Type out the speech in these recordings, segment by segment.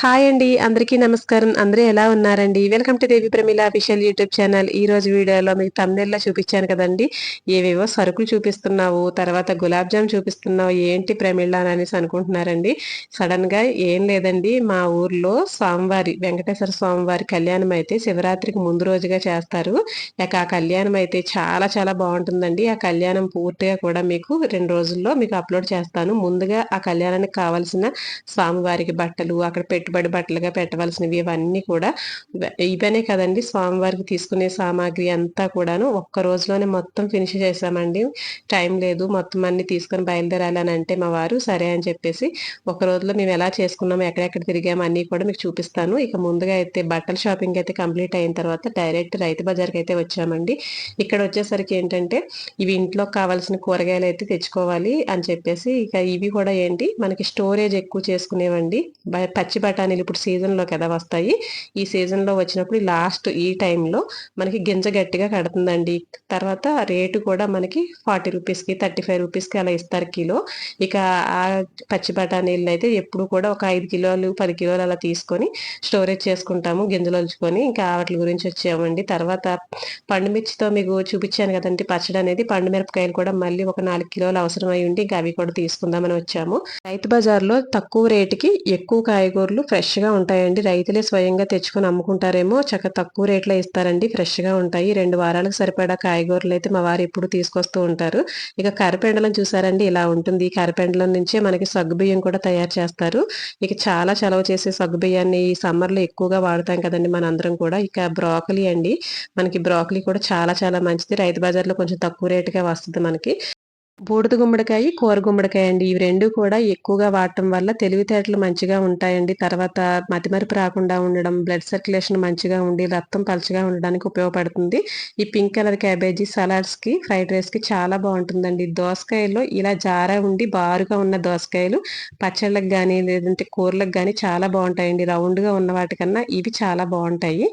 Hi అండి అందరికీ నమస్కారం. అందరూ ఎలా ఉన్నారండి? Welcome to Devi Pramila official YouTube channel ఈ రోజు వీడియోలో మీకు తమ్నెల్లో చూపించాను కదండి. ఏవేవో సరుకులు చూపిస్తున్నావు తర్వాత గులాబ్ జామ్ చూపిస్తున్నావు ఏంటి ప్రమిళ అనేసి అనుకుంటున్నారండి. సడన్గా ఏం లేదండి మా ఊర్లో స్వామివారి వెంకటేశ్వర స్వామివారి కళ్యాణం అయితే శివరాత్రికి ముందు రోజుగా చేస్తారు. ఇక ఆ కళ్యాణం అయితే చాలా చాలా బాగుంటుందండి. ఆ కళ్యాణం పూర్తిగా కూడా మీకు రెండు రోజుల్లో మీకు అప్లోడ్ చేస్తాను. ముందుగా ఆ కళ్యాణానికి కావాల్సిన స్వామివారికి బట్టలు అక్కడ పెట్టుబడి బట్టలుగా పెట్టవలసినవి ఇవన్నీ కూడా ఇవనే కదండి స్వామివారికి తీసుకునే సామాగ్రి అంతా కూడాను ఒక్క రోజులోనే మొత్తం ఫినిష్ చేసామండి. టైం లేదు మొత్తం అన్ని తీసుకొని బయలుదేరాలి అని అంటే మా వారు సరే అని చెప్పేసి ఒక రోజులో మేము ఎలా చేసుకున్నాము ఎక్కడెక్కడ తిరిగాము అన్ని కూడా మీకు చూపిస్తాను. ఇక ముందుగా అయితే బట్టల షాపింగ్ అయితే కంప్లీట్ అయిన తర్వాత డైరెక్ట్ రైతు బజార్కి అయితే వచ్చామండి. ఇక్కడ వచ్చేసరికి ఏంటంటే ఇవి ఇంట్లో కావాల్సిన కూరగాయలు అయితే తెచ్చుకోవాలి అని చెప్పేసి ఇక ఇవి కూడా ఏంటి మనకి స్టోరేజ్ ఎక్కువ చేసుకునేవండి. పచ్చి బఠానీలు ఇప్పుడు సీజన్లో కదా వస్తాయి. ఈ సీజన్లో వచ్చినప్పుడు లాస్ట్ ఈ టైంలో మనకి గింజ గట్టిగా కడుతుందండి. తర్వాత రేటు కూడా మనకి ఫార్టీ రూపీస్కి థర్టీ ఫైవ్ రూపీస్కి అలా ఇస్తారు కిలో. ఇక ఆ పచ్చి బఠానీలను అయితే ఎప్పుడు కూడా ఒక ఐదు కిలోలు పది కిలోలు అలా తీసుకొని స్టోరేజ్ చేసుకుంటాము గింజలు ఉంచుకొని. ఇంకా వాటి గురించి వచ్చామండి. తర్వాత పండు మిర్చితో మీకు చూపించాను కదండి. పచ్చడి అనేది పండు మిరపకాయలు కూడా మళ్ళీ ఒక నాలుగు కిలోలు అవసరం అయి ఉండి ఇంకా అవి కూడా తీసుకుందామని వచ్చాము. రైతు బజార్లో తక్కువ రేటుకి ఎక్కువ కాయగూరలు ఫ్రెష్గా ఉంటాయండి. రైతులే స్వయంగా తెచ్చుకొని అమ్ముకుంటారేమో. చక్క తక్కువ రేట్లో ఇస్తారండి. ఫ్రెష్గా ఉంటాయి. రెండు వారాలకు సరిపడా కాయగూరలు అయితే మా వారు ఎప్పుడు తీసుకొస్తూ ఉంటారు. ఇక కరపెండలం చూసారండి. ఇలా ఉంటుంది. ఈ కరపెండలం నుంచే మనకి సగ్గుబియ్యం కూడా తయారు చేస్తారు. ఇక చాలా చలవ చేసే సగ్గుబియ్యాన్ని ఈ సమ్మర్లో ఎక్కువగా వాడతాం కదండి మన అందరం కూడా. ఇక బ్రాకలీ అండి. మనకి బ్రాకలీ కూడా చాలా చాలా మంచిది. రైతు బజార్లో కొంచెం తక్కువ రేటుగా వస్తుంది మనకి. బూడిద గుమ్మడికాయ కూర గుమ్మడికాయ అండి. ఇవి రెండు కూడా ఎక్కువగా వాడటం వల్ల తెలివితేటలు మంచిగా ఉంటాయండి. తర్వాత మతిమరుపు రాకుండా ఉండడం బ్లడ్ సర్క్యులేషన్ మంచిగా ఉండి రక్తం పలచగా ఉండడానికి ఉపయోగపడుతుంది. ఈ పింక్ కలర్ క్యాబేజీ సలాడ్స్కి ఫ్రైడ్ రైస్కి చాలా బాగుంటుందండి. దోసకాయల్లో ఇలా జారా ఉండి బారుగా ఉన్న దోసకాయలు పచ్చళ్ళకి కానీ లేదంటే కూరలకు కానీ చాలా బాగుంటాయండి. రౌండ్గా ఉన్న వాటికన్నా ఇవి చాలా బాగుంటాయి.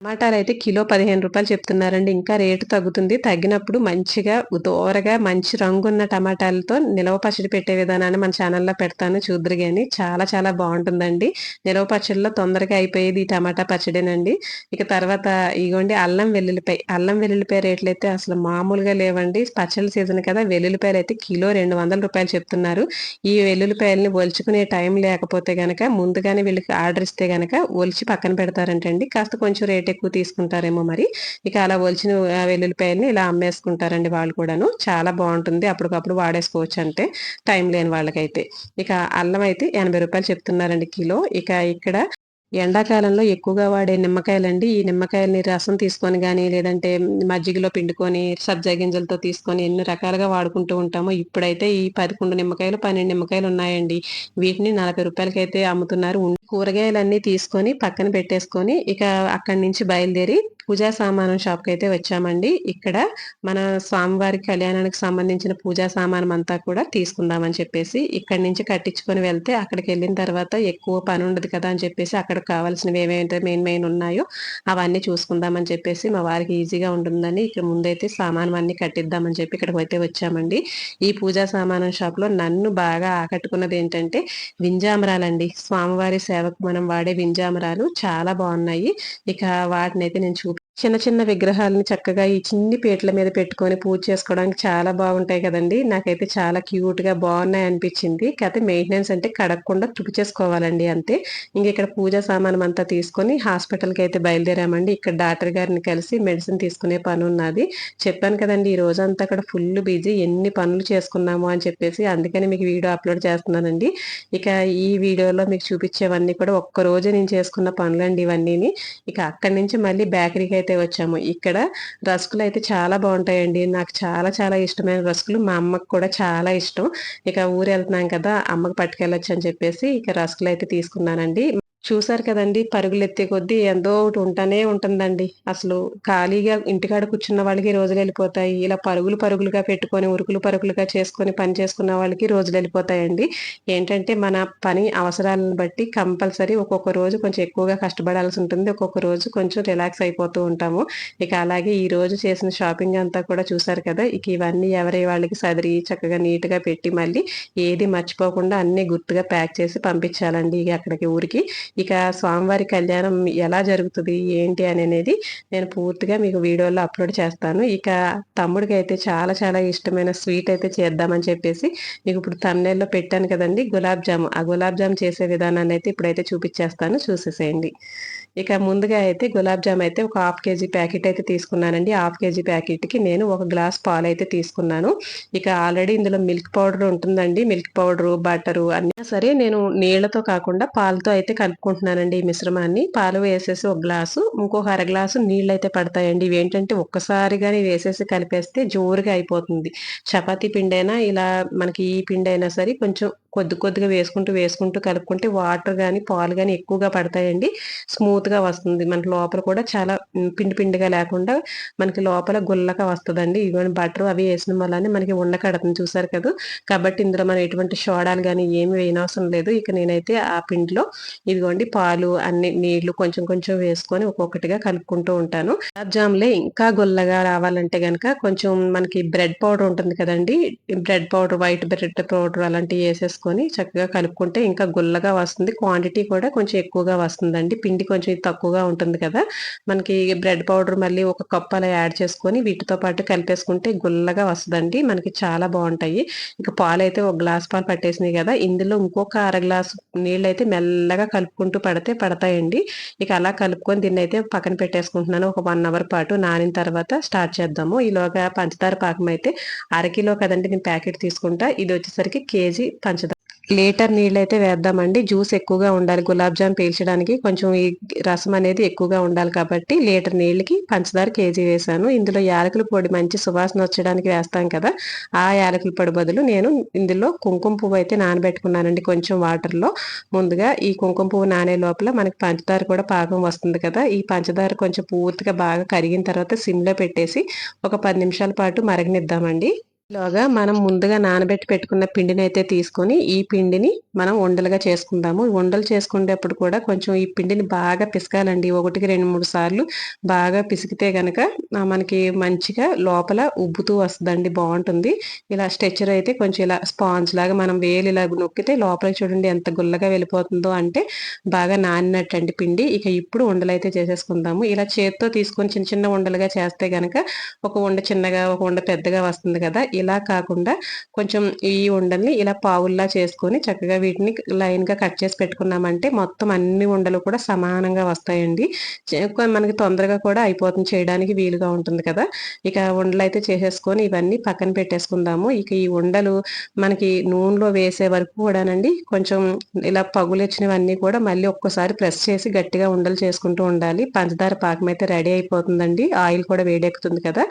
టమాటాలు అయితే కిలో పదిహేను రూపాయలు చెప్తున్నారండి. ఇంకా రేటు తగ్గుతుంది. తగ్గినప్పుడు మంచిగా దోరగా మంచి రంగున్న టమాటాలతో నిలవ పచ్చడి పెట్టే విధానాన్ని మన ఛానల్లో పెడతాను. చూద్దరు కానీ చాలా చాలా బాగుంటుందండి. నిలవ పచ్చడిలో తొందరగా అయిపోయేది ఈ టమాటా పచ్చడేనండి. ఇక తర్వాత ఇగోండి అల్లం వెల్లుల్లిపాయ. అల్లం వెల్లుల్లిపాయ రేట్లు అయితే అసలు మామూలుగా లేవండి. పచ్చడి సీజన్ కదా వెల్లుల్లిపాయలు అయితే కిలో రెండు వందల రూపాయలు చెప్తున్నారు. ఈ వెల్లుల్లిపాయలని ఒలుచుకునే టైం లేకపోతే గనక ముందుగానే వీళ్ళకి ఆర్డర్ ఇస్తే గనక ఒలిచి పక్కన పెడతారంటండి. కాస్త కొంచెం రేట్ ఎక్కువ తీసుకుంటారేమో మరి. ఇక అలా ఒలిచిన వెల్లుల్లిపాయలని ఇలా అమ్మేసుకుంటారండి వాళ్ళు కూడాను. చాలా బాగుంటుంది. అప్పటికప్పుడు వాడేసుకోవచ్చు అంటే టైం లేని వాళ్ళకైతే. ఇక అల్లం అయితే ఎనభై రూపాయలు చెప్తున్నారండి కిలో. ఇక ఇక్కడ ఎండాకాలంలో ఎక్కువగా వాడే నిమ్మకాయలండి. ఈ నిమ్మకాయలని రసం తీసుకొని కానీ లేదంటే మజ్జిగలో పిండుకొని సబ్జా గింజలతో తీసుకొని ఎన్ని రకాలుగా వాడుకుంటూ ఉంటామో ఇప్పుడైతే ఈ పదకొండు నిమ్మకాయలు పన్నెండు నిమ్మకాయలు ఉన్నాయండి. వీటిని నలభై రూపాయలకైతే అమ్ముతున్నారు. కూరగాయలన్నీ తీసుకొని పక్కన పెట్టేసుకొని ఇక అక్కడి నుంచి బయలుదేరి పూజా సామానం షాప్కి అయితే వచ్చామండి. ఇక్కడ మన స్వామివారి కళ్యాణానికి సంబంధించిన పూజా సామానం అంతా కూడా తీసుకుందామని చెప్పేసి ఇక్కడి నుంచి కట్టించుకొని వెళ్తే అక్కడికి వెళ్ళిన తర్వాత ఎక్కువ పని ఉండదు కదా అని చెప్పేసి అక్కడ కావాల్సినవి ఏమైతే మెయిన్ మెయిన్ ఉన్నాయో అవన్నీ చూసుకుందామని చెప్పేసి మా వారికి ఈజీగా ఉంటుందని ఇక్కడ ముందైతే సామానం అన్ని కట్టిద్దామని చెప్పి ఇక్కడికి అయితే వచ్చామండి. ఈ పూజా సామానం షాప్లో నన్ను బాగా ఆకట్టుకున్నది ఏంటంటే వింజామరాలండి. స్వామివారి సేవకు మనం వాడే వింజామరాలు చాలా బాగున్నాయి. ఇక వాటిని అయితే నేను చూపి చిన్న చిన్న విగ్రహాలని చక్కగా ఈ చిన్ని పీటల మీద పెట్టుకొని పూజ చేసుకోవడానికి చాలా బాగుంటాయి కదండి. నాకైతే చాలా క్యూట్గా బాగున్నాయి అనిపించింది. కాకపోతే మెయింటెనెన్స్ అంటే కడగకుండా తుడి చేసుకోవాలండి అంతే. ఇంక ఇక్కడ పూజా సామానం అంతా తీసుకొని హాస్పిటల్కి అయితే బయలుదేరామండి. ఇక్కడ డాక్టర్ గారిని కలిసి మెడిసిన్ తీసుకునే పని ఉన్నది. చెప్పాను కదండి ఈ రోజంతా అక్కడ ఫుల్ బిజీ. ఎన్ని పనులు చేసుకున్నాము అని చెప్పేసి అందుకని మీకు వీడియో అప్లోడ్ చేస్తున్నానండి. ఇక ఈ వీడియోలో మీకు చూపించేవన్నీ కూడా ఒక్క రోజు నేను చేసుకున్న పనులండి ఇవన్నీ ఇక అక్కడి నుంచి మళ్ళీ బేకరీకి అయితే అయితే వచ్చాము. ఇక్కడ రస్కులు అయితే చాలా బాగుంటాయండి. నాకు చాలా చాలా ఇష్టమైన రస్కులు. మా అమ్మకు కూడా చాలా ఇష్టం. ఇక ఊరు వెళ్తున్నాం కదా అమ్మకు పట్టుకెళ్ళొచ్చు అని చెప్పేసి ఇక రస్కులు అయితే తీసుకున్నానండి. చూసారు కదండి పరుగులు ఎత్తే కొద్దీ ఎంతో ఒకటి ఉంటానే ఉంటుందండి. అసలు ఖాళీగా ఇంటికాడ కూర్చున్న వాళ్ళకి రోజులు వెళ్ళిపోతాయి ఇలా పరుగులు పరుగులుగా పెట్టుకొని ఉరుకులు పరుగులుగా చేసుకొని పని చేసుకున్న వాళ్ళకి రోజులు వెళ్ళిపోతాయండి ఏంటంటే మన పని అవసరాలను బట్టి కంపల్సరీ ఒక్కొక్క రోజు కొంచెం ఎక్కువగా కష్టపడాల్సి ఉంటుంది. ఒక్కొక్క రోజు కొంచెం రిలాక్స్ అయిపోతూ ఉంటాము. ఇక అలాగే ఈ రోజు చేసిన షాపింగ్ అంతా కూడా చూసారు కదా ఇక ఇవన్నీ ఎవరి వాళ్ళకి సదిరి చక్కగా నీట్గా పెట్టి మళ్ళీ ఏది మర్చిపోకుండా అన్ని గుర్తుగా ప్యాక్ చేసి పంపించాలండి. అక్కడికి ఊరికి ఇక స్వామివారి కళ్యాణం ఎలా జరుగుతుంది ఏంటి అనేది నేను పూర్తిగా మీకు వీడియోలో అప్లోడ్ చేస్తాను. ఇక తమ్ముడికి అయితే చాలా చాలా ఇష్టమైన స్వీట్ అయితే చేద్దామని చెప్పేసి మీకు ఇప్పుడు తమ్నేల్లో పెట్టాను కదండి. గులాబ్ జామ్. ఆ గులాబ్ జామ్ చేసే విధానాన్ని అయితే ఇప్పుడైతే చూపించేస్తాను. చూసేసేయండి. ఇక ముందుగా అయితే గులాబ్ జామ్ అయితే ఒక హాఫ్ కేజీ ప్యాకెట్ అయితే తీసుకున్నానండి. హాఫ్ కేజీ ప్యాకెట్కి నేను ఒక గ్లాస్ పాలు అయితే తీసుకున్నాను. ఇక ఆల్రెడీ ఇందులో మిల్క్ పౌడర్ ఉంటుందండి. మిల్క్ పౌడరు బటరు అన్నీ సరే నేను నీళ్ళతో కాకుండా పాలతో అయితే కలుపుకుంటున్నానండి ఈ మిశ్రమాన్ని. పాలు వేసేసి ఒక గ్లాసు ఇంకొక అర గ్లాసు నీళ్ళు అయితే పడతాయండి. ఇవి ఏంటంటే ఒక్కసారిగానే వేసేసి కలిపేస్తే జోరుగా అయిపోతుంది. చపాతీ పిండి అయినా ఇలా మనకి ఈ పిండి అయినా సరే కొంచెం కొద్ది కొద్దిగా వేసుకుంటూ వేసుకుంటూ కలుపుకుంటే వాటర్ కానీ పాలు కానీ ఎక్కువగా పడతాయండి. స్మూత్గా వస్తుంది. మనకి లోపల కూడా చాలా పిండి పిండిగా లేకుండా మనకి లోపల గుల్లగా వస్తుందండి. ఇవన్నీ బటర్ అవి వేసిన వల్లనే మనకి ఉండకడుతుంది చూసారు కదా. కాబట్టి ఇందులో మనం ఎటువంటి షోడాలు కానీ ఏమి వేయనవసరం లేదు. ఇక నేనైతే ఆ పిండిలో ఇదిగోండి పాలు అన్ని నీళ్ళు కొంచెం కొంచెం వేసుకొని ఒక్కొక్కటిగా కలుపుకుంటూ ఉంటాను. గులాబ్ జామ్లే ఇంకా గుల్లగా రావాలంటే కనుక కొంచెం మనకి బ్రెడ్ పౌడర్ ఉంటుంది కదండి. Bread powder white bread powder అలాంటివి వేసేసి వేసుకొని చక్కగా కలుపుకుంటే ఇంకా గుల్లగా వస్తుంది. క్వాంటిటీ కూడా కొంచెం ఎక్కువగా వస్తుందండి. పిండి కొంచెం తక్కువగా ఉంటుంది కదా. మనకి బ్రెడ్ పౌడర్ మళ్ళీ ఒక కప్ అలా యాడ్ చేసుకొని వీటితో పాటు కలిపేసుకుంటే గుల్లగా వస్తుందండి. మనకి చాలా బాగుంటాయి. ఇంకా పాలు అయితే ఒక గ్లాస్ పాలు పట్టేసినాయి కదా. ఇందులో ఇంకొక అర గ్లాస్ నీళ్ళు అయితే మెల్లగా కలుపుకుంటూ పడితే పడతాయండి. ఇక అలా కలుపుకొని దీన్ని అయితే పక్కన పెట్టేసుకుంటున్నాను. ఒక వన్ అవర్ పాటు నానిన తర్వాత స్టార్ట్ చేద్దాము. ఈలోగా పంచదార పాకం అయితే అరకిలో కదండి నేను ప్యాకెట్ తీసుకుంటా. ఇది వచ్చేసరికి కేజీ పంచదార. లీటర్ నీళ్ళు అయితే వేద్దామండి. జ్యూస్ ఎక్కువగా ఉండాలి. గులాబ్ జామ్ పీల్చడానికి కొంచెం ఈ రసం అనేది ఎక్కువగా ఉండాలి కాబట్టి లీటర్ నీళ్ళకి పంచదార కేజీ వేసాను ఇందులో యాలకుల పొడి మంచి సువాసన వచ్చడానికి వేస్తాం కదా ఆ యాలకుల పొడి బదులు నేను ఇందులో కుంకుమ పువ్వు అయితే నానబెట్టుకున్నానండి కొంచెం వాటర్లో ముందుగా ఈ కుంకుమ పువ్వు నానే లోపల మనకి పంచదార కూడా పాకం వస్తుంది కదా ఈ పంచదార కొంచెం పూర్తిగా బాగా కరిగిన తర్వాత సిమ్లో పెట్టేసి ఒక పది నిమిషాల పాటు మరగనిద్దామండి. ఇలాగా మనం ముందుగా నానబెట్టి పెట్టుకున్న పిండిని అయితే తీసుకొని ఈ పిండిని మనం ఉండలుగా చేసుకుందాము. ఉండలు చేసుకునేటప్పుడు కూడా కొంచెం ఈ పిండిని బాగా పిసకాలండి. ఒకటికి రెండు మూడు సార్లు బాగా పిసికితే గనక మనకి మంచిగా లోపల ఉబ్బుతూ వస్తుందండి. బాగుంటుంది. ఇలా స్ట్రెచ్చర్ అయితే కొంచెం ఇలా స్పాంజ్ లాగా మనం వేలు ఇలా నొక్కితే లోపల చూడండి ఎంత గుల్లగా వెళ్ళిపోతుందో అంటే బాగా నానినట్టండి పిండి. ఇక ఇప్పుడు ఉండలు అయితే చేసేసుకుందాము. ఇలా చేతితో తీసుకొని చిన్న చిన్న ఉండలుగా చేస్తే గనక ఒక ఉండ చిన్నగా ఒక ఉండ పెద్దగా వస్తుంది కదా ఇలా కాకుండా కొంచెం ఈ ఉండల్ని ఇలా పావుల్లా చేసుకొని చక్కగా వీటిని లైన్గా కట్ చేసి పెట్టుకున్నామంటే మొత్తం అన్ని ఉండలు కూడా సమానంగా వస్తాయండి. మనకి తొందరగా కూడా అయిపోతుంది చేయడానికి వీలుగా ఉంటుంది కదా. ఇక ఉండలు అయితే చేసేసుకొని ఇవన్నీ పక్కన పెట్టేసుకుందాము. ఇక ఈ ఉండలు మనకి నూనెలో వేసే వరకు కూడానండి కొంచెం ఇలా పగులు వచ్చినవన్నీ కూడా మళ్ళీ ఒక్కసారి ప్రెస్ చేసి గట్టిగా ఉండలు చేసుకుంటూ ఉండాలి. పంచదార పాకం అయితే రెడీ అయిపోతుందండి. ఆయిల్ కూడా వేడెక్కుతుంది కదా.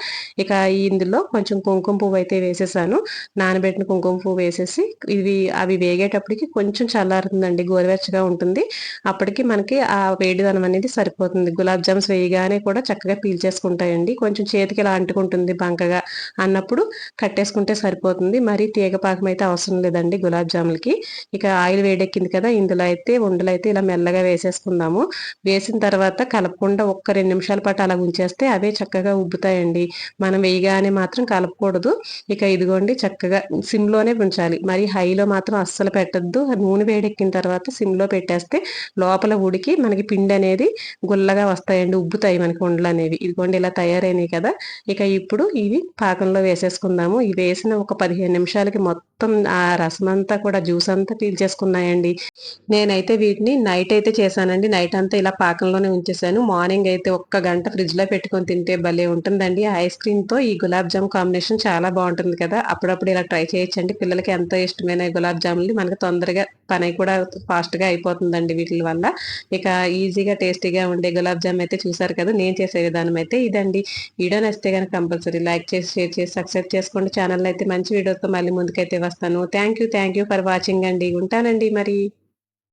ఇక ఇందులో కొంచెం కుంకుమ పువ్వు అయితే వేసేసాను. నానబెట్టిన కుంకుమ పువ్వు వేసేసి ఇవి అవి వేగేటప్పటికి కొంచెం చల్లారుతుందండి గోరువెచ్చగా ఉంటుంది. అప్పటికి మనకి ఆ వేడిదనం అనేది సరిపోతుంది. గులాబ్ జామ్స్ వేయగానే కూడా చక్కగా పీల్చేసుకుంటాయండి కొంచెం చేతికి ఇలా అంటుకుంటుంది బంకగా అన్నప్పుడు కట్టేసుకుంటే సరిపోతుంది. మరి తీగ పాకం అయితే అవసరం లేదండి గులాబ్ జాములకి. ఇక ఆయిల్ వేడెక్కింది కదా ఇందులో అయితే ఉండలు అయితే ఇలా మెల్లగా వేసేసుకుందాము. వేసిన తర్వాత కలపకుండా ఒక్క రెండు నిమిషాల పాటు అలా ఉంచేస్తే అవే చక్కగా ఉబ్బుతాయండి. మనం వేయగానే మాత్రం కలపకూడదు. ఇక ఇదిగోండి చక్కగా సిమ్లోనే ఉంచాలి. మరి హైలో మాత్రం అస్సలు పెట్టద్దు. నూనె వేడెక్కిన తర్వాత సిమ్లో పెట్టేస్తే లోపల ఉడికి మనకి పిండి అనేది గుల్లగా వస్తాయండి ఉబ్బుతాయి మనకి ఉండలు అనేవి. ఇదిగోండి ఇలా తయారైనవి కదా. ఇక ఇప్పుడు ఇవి పాకంలో వేసేసుకుందాము. ఇవి వేసిన ఒక పదిహేను నిమిషాలకి మొత్తం ఆ రసం అంతా కూడా జ్యూస్ అంతా పీల్చేసుకున్నాయండి. నేనైతే వీటిని నైట్ అయితే చేశానండి. నైట్ అంతా ఇలా పాకంలోనే ఉంచేసాను. మార్నింగ్ అయితే ఒక్క గంట ఫ్రిడ్జ్లో పెట్టుకొని తింటే భలే ఉంటుందండి. ఐస్ క్రీమ్తో ఈ గులాబ్ జామ్ కాంబినేషన్ చాలా బాగుంటుంది. ఉంటుంది కదా అప్పుడప్పుడు ఇలా ట్రై చేయొచ్చండి. పిల్లలకి ఎంతో ఇష్టమైన గులాబ్ జాములు మనకి తొందరగా పని కూడా ఫాస్ట్గా అయిపోతుందండి వీటి వల్ల. ఇక ఈజీగా టేస్టీగా ఉండే గులాబ్ జామ్ అయితే చూసారు కదా నేను చేసే విధానం అయితే ఇదండి. వీడియో నచ్చితే కనుక కంపల్సరీ లైక్ చేసి షేర్ చేసి సబ్స్క్రైబ్ చేసుకోండి. ఛానల్ అయితే మంచి వీడియోతో మళ్ళీ ముందుకైతే వస్తాను. Thank you thank you for watching అండి. ఉంటానండి మరి.